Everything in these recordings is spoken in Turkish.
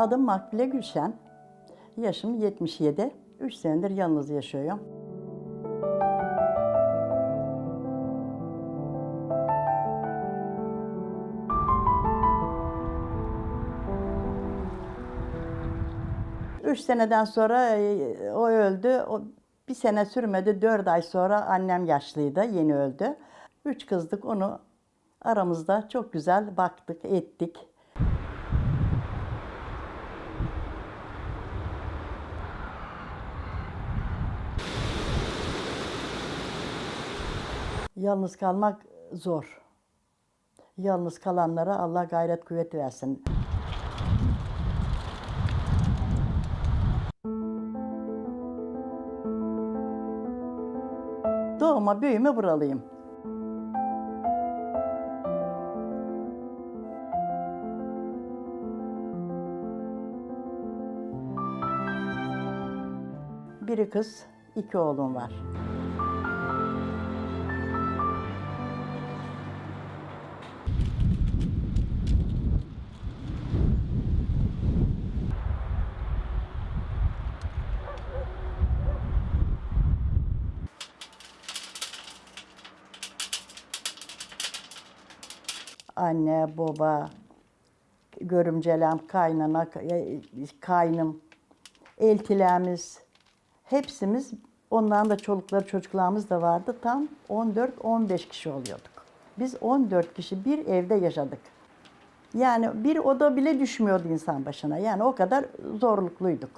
Adım Makbule Gülşen. Yaşım 77. 3 senedir yalnız yaşıyorum. Üç seneden sonra e, o öldü. O bir sene sürmedi. Dört ay sonra annem yaşlıydı. Yeni öldü. Üç kızdık onu aramızda çok güzel baktık, ettik. Yalnız kalmak zor. Yalnız kalanlara Allah gayret kuvvet versin. Doğuma büyüme buralıyım. Biri kız, iki oğlum var. Anne, baba, görümcelem, kaynana, e, kaynım, eltilerimiz, hepsimiz, onların da çolukları çocuklarımız da vardı. Tam 14-15 kişi oluyorduk. Biz 14 kişi bir evde yaşadık. Yani bir oda bile düşmüyordu insan başına. Yani o kadar zorlukluyduk.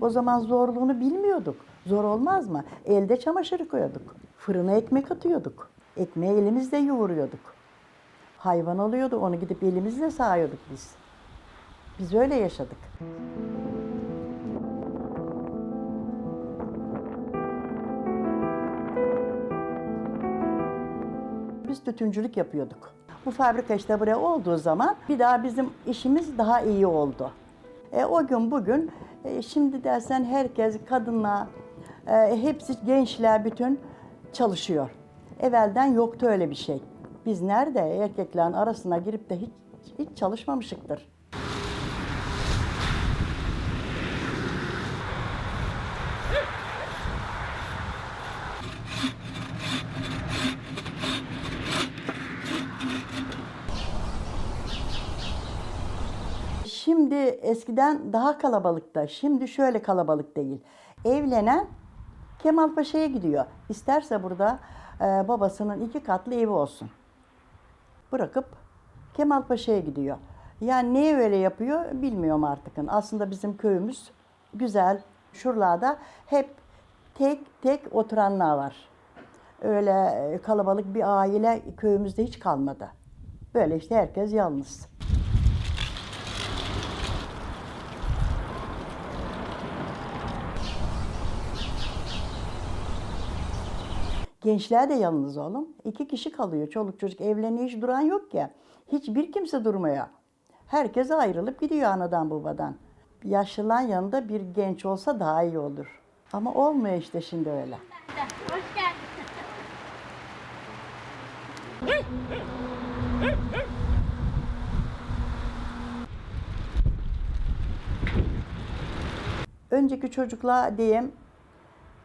O zaman zorluğunu bilmiyorduk. Zor olmaz mı? Elde çamaşır koyuyorduk. Fırına ekmek atıyorduk. Ekmeği elimizle yoğuruyorduk. Hayvan oluyordu onu gidip elimizle sağıyorduk biz. Biz öyle yaşadık. Biz tütüncülük yapıyorduk. Bu fabrika işte buraya olduğu zaman bir daha bizim işimiz daha iyi oldu. E, o gün bugün e, şimdi dersen herkes kadınla e, hepsi gençler bütün çalışıyor. Evvelden yoktu öyle bir şey. Biz nerede erkeklerin arasına girip de hiç hiç çalışmamışıktır. Şimdi eskiden daha kalabalıkta, şimdi şöyle kalabalık değil. Evlenen Kemalpaşa'ya gidiyor. İsterse burada e, babasının iki katlı evi olsun. Bırakıp Kemalpaşa'ya gidiyor. Yani niye öyle yapıyor bilmiyorum artık. Aslında bizim köyümüz güzel. Şuralarda hep tek tek oturanlar var. Öyle e, kalabalık bir aile köyümüzde hiç kalmadı. Böyle işte herkes yalnız. Gençler de yalnız oğlum. İki kişi kalıyor. Çoluk çocuk evleniyor hiç duran yok ya. Hiçbir kimse durmuyor. Herkes ayrılıp gidiyor anadan babadan. Yaşlıların yanında bir genç olsa daha iyi olur. Ama olmuyor işte şimdi öyle. Hoş geldin. Önceki çocuklar diyeyim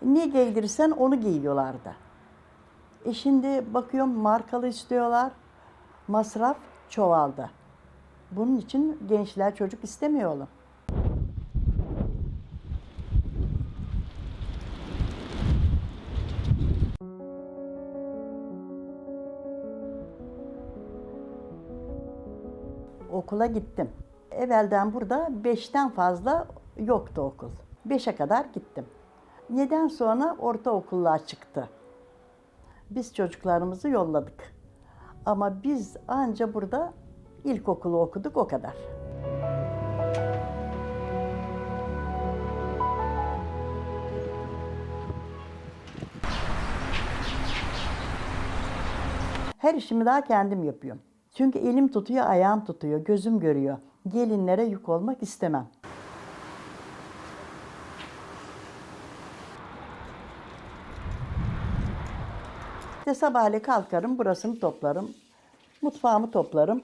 ne giydirirsen onu giyiyorlardı. E şimdi bakıyorum markalı istiyorlar. Masraf çoğaldı. Bunun için gençler çocuk istemiyor oğlum. Okula gittim. Evvelden burada beşten fazla yoktu okul. Beşe kadar gittim. Neden sonra ortaokullar çıktı. Biz çocuklarımızı yolladık. Ama biz anca burada ilkokulu okuduk o kadar. Her işimi daha kendim yapıyorum. Çünkü elim tutuyor, ayağım tutuyor, gözüm görüyor. Gelinlere yük olmak istemem. İşte sabahleyin kalkarım, burasını toplarım. Mutfağımı toplarım.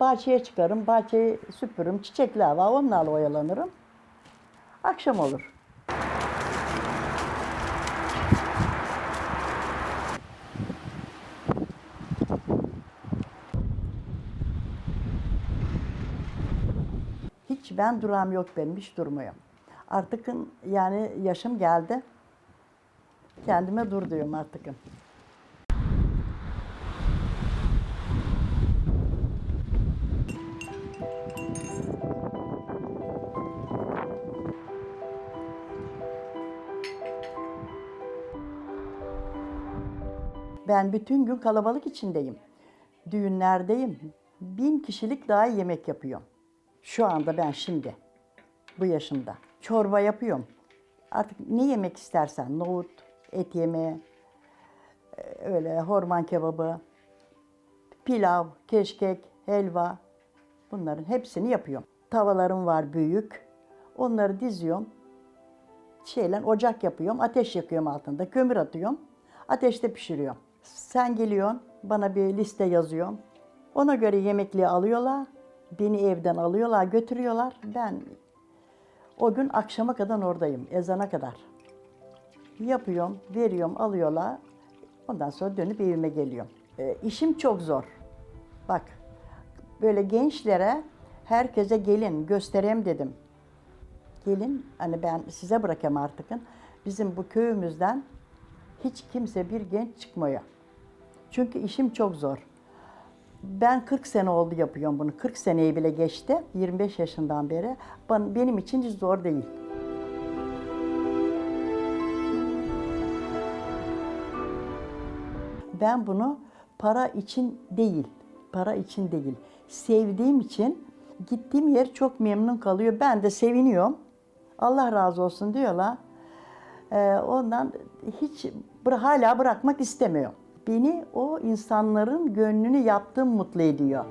Bahçeye çıkarım, bahçeyi süpürürüm. Çiçekler var, onlarla oyalanırım. Akşam olur. Hiç ben durağım yok benim, hiç durmuyorum. Artık yani yaşım geldi. Kendime dur diyorum artık. Ben bütün gün kalabalık içindeyim. Düğünlerdeyim. Bin kişilik daha yemek yapıyorum. Şu anda ben şimdi. Bu yaşımda. Çorba yapıyorum. Artık ne yemek istersen. Nohut, et yemeği, e, öyle horman kebabı, pilav, keşkek, helva. Bunların hepsini yapıyorum. Tavalarım var büyük. Onları diziyorum. Şeyle ocak yapıyorum. Ateş yakıyorum altında. Kömür atıyorum. Ateşte pişiriyorum. Sen geliyorsun. Bana bir liste yazıyorum. Ona göre yemekliği alıyorlar. Beni evden alıyorlar, götürüyorlar. Ben o gün akşama kadar oradayım. Ezana kadar. Yapıyorum, veriyorum, alıyorlar. Ondan sonra dönüp evime geliyorum. E, işim çok zor. Bak, böyle gençlere, herkese gelin, göstereyim dedim. Gelin, hani ben size bırakayım artık. Bizim bu köyümüzden hiç kimse bir genç çıkmıyor. Çünkü işim çok zor. Ben 40 sene oldu yapıyorum bunu. 40 seneyi bile geçti. 25 yaşından beri. Ben- Benim için hiç zor değil. Ben bunu para için değil, para için değil. Sevdiğim için gittiğim yer çok memnun kalıyor. Ben de seviniyorum. Allah razı olsun diyorlar. Ee, ondan hiç hala bırakmak istemiyorum. Beni o insanların gönlünü yaptığım mutlu ediyor.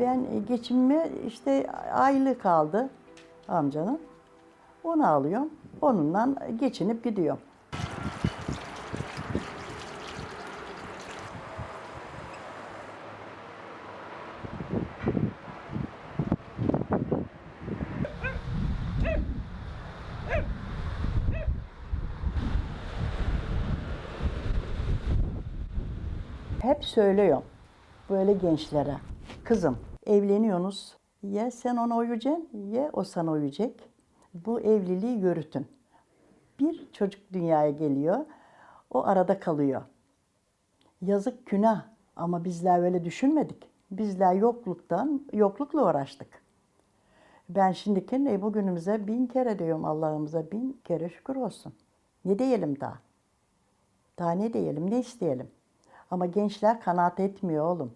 Ben e, geçimime işte aylık kaldı amcanın. Onu alıyorum. Onunla geçinip gidiyorum. Hep söylüyorum böyle gençlere. Kızım evleniyorsunuz. Ya sen ona uyacaksın ya o sana uyacak. Bu evliliği yürütün. Bir çocuk dünyaya geliyor. O arada kalıyor. Yazık günah ama bizler öyle düşünmedik. Bizler yokluktan, yoklukla uğraştık. Ben şimdiki ne bugünümüze bin kere diyorum Allah'ımıza bin kere şükür olsun. Ne diyelim daha? Daha ne diyelim, ne isteyelim? Ama gençler kanaat etmiyor oğlum.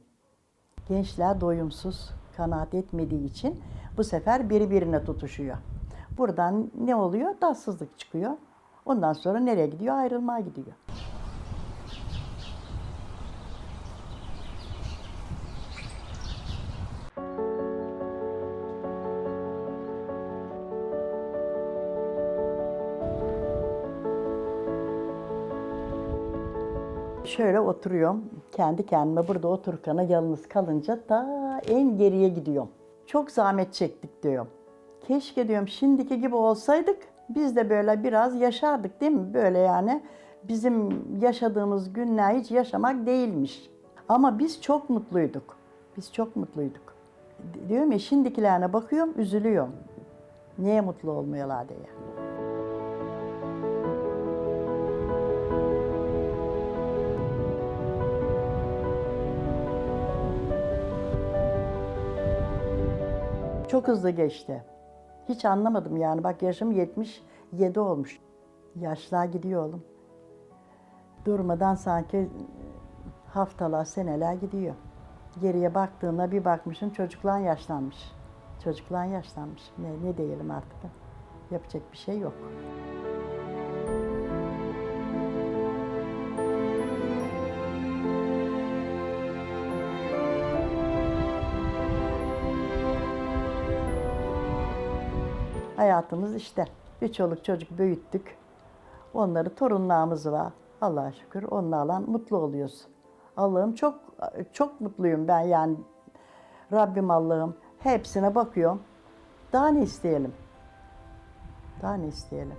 Gençler doyumsuz, kanaat etmediği için bu sefer biri birine tutuşuyor. Buradan ne oluyor? Tatsızlık çıkıyor. Ondan sonra nereye gidiyor? Ayrılmaya gidiyor. Şöyle oturuyorum. Kendi kendime burada otururken yalnız kalınca da en geriye gidiyorum. Çok zahmet çektik diyorum. Keşke diyorum şimdiki gibi olsaydık biz de böyle biraz yaşardık değil mi? Böyle yani bizim yaşadığımız günler hiç yaşamak değilmiş. Ama biz çok mutluyduk. Biz çok mutluyduk. Di- Diyorum ya şimdikilerine bakıyorum üzülüyorum. Niye mutlu olmuyorlar diye. Çok hızlı geçti. Hiç anlamadım yani. Bak yaşım 77 olmuş. Yaşlar gidiyor oğlum. Durmadan sanki haftalar, seneler gidiyor. Geriye baktığında bir bakmışsın çocuklar yaşlanmış. Çocuklar yaşlanmış. Ne, ne diyelim artık. Yapacak bir şey yok. Hayatımız işte. Bir çoluk çocuk büyüttük. Onları torunlarımız var. Allah'a şükür onlarla mutlu oluyoruz. Allah'ım çok çok mutluyum ben yani. Rabbim Allah'ım hepsine bakıyorum. Daha ne isteyelim? Daha ne isteyelim?